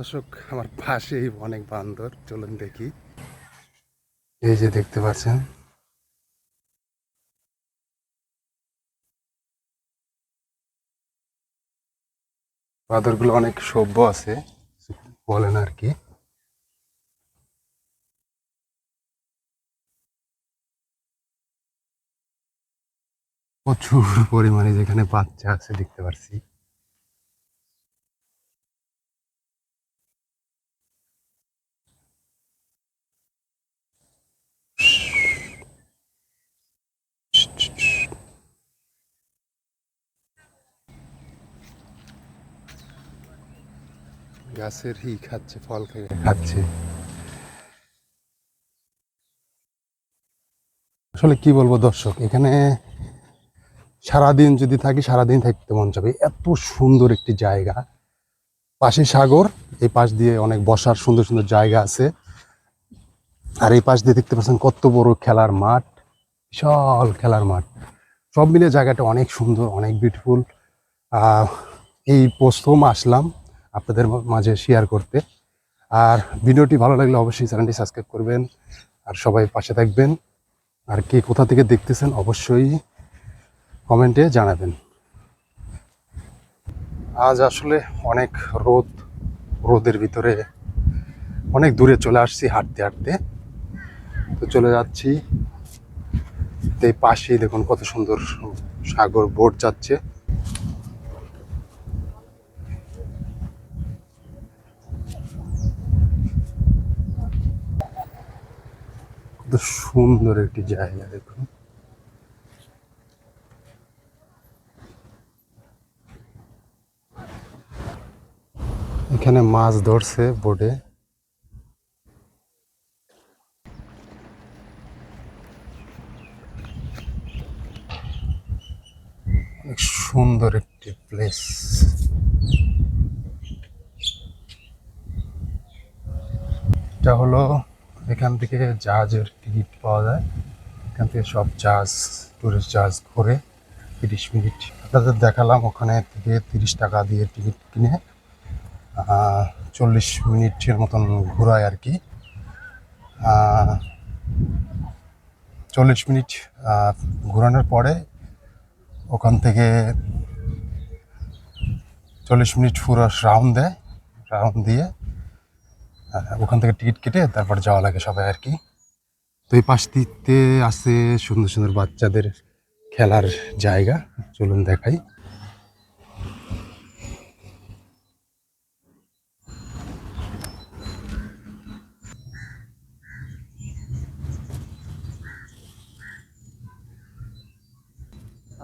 দর্শক, আমার পাশেই অনেক বান্দর। চলুন দেখি। এই যে দেখতে পাচ্ছেন। বাঁদরগুলো অনেক সভ্য আছে, বলেন আর কি। প্রচুর পরিমাণে যেখানে বাচ্চা আছে দেখতে পাচ্ছি। গাছের হি খাচ্ছে, ফল খেয়ে খাচ্ছে। আসলে কি বলব দর্শক, এখানে সারাদিন যদি থাকি, সারাদিন থাকতে মন যাবে এত সুন্দর একটি জায়গা। পাশে সাগর, এই পাশ দিয়ে অনেক বসার সুন্দর সুন্দর জায়গা আছে। আর এই পাশ দিয়ে দেখতে পাচ্ছেন কত বড় খেলার মাঠ, বিশাল খেলার মাঠ। সব মিলে জায়গাটা অনেক সুন্দর, অনেক বিউটিফুল এই প্রথম আসলাম। আপনাদের মাঝে শেয়ার করতে। আর ভিডিওটি ভালো লাগলে অবশ্যই চ্যানেলটি সাবস্ক্রাইব করবেন। আর সবাই পাশে থাকবেন। আর কে কোথা থেকে দেখতেছেন অবশ্যই কমেন্টে জানাবেন। আজ আসলে অনেক রোদ, রোদের ভিতরে অনেক দূরে চলে আসছি হাঁটতে হাঁটতে। তো চলে যাচ্ছি। এই পাশেই দেখুন কত সুন্দর সাগর বোট যাচ্ছে। কত সুন্দর একটি জায়গা দেখুন। এখানে মাছ ধরছে অনেক সুন্দর একটি প্লেস। এটা হলো এখান থেকে জাহাজের টিকিট পাওয়া যায়। এখান থেকে সব জাহাজ টুরিস্ট জাহাজ ঘুরে তিরিশ মিনিট। আপনাদের দেখালাম ওখানে থেকে তিরিশ টাকা দিয়ে টিকিট কিনে চল্লিশ মিনিটের মতন ঘোরায় আর কি। চল্লিশ মিনিট ঘোরানোর পরে ওখান থেকে চল্লিশ মিনিট পুরো রাউন্ড দেয়। রাউন্ড দিয়ে ওখান থেকে টিকিট কেটে তারপর যাওয়া লাগে সবাই আর কি। তো এই পাশ দিতে আছে সুন্দর সুন্দর বাচ্চাদের খেলার জায়গা, চলুন দেখাই।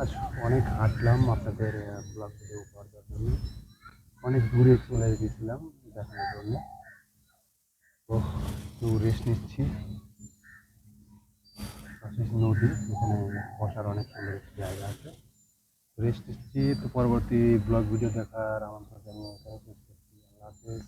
আজ অনেক হাঁটলাম আপনাদের ব্লগ ভিডিও দেওয়ার জন্য। অনেক দূরে চলে গেছিলাম দেখানোর জন্য। রেস্ট নিচ্ছি। নদী, এখানে বসার অনেক সুন্দর জায়গা আছে। রেস্ট নিচ্ছি তো পরবর্তী ব্লগ ভিডিও দেখার আমন্ত্রণ জানিয়ে আল্লাহ হাফেজ।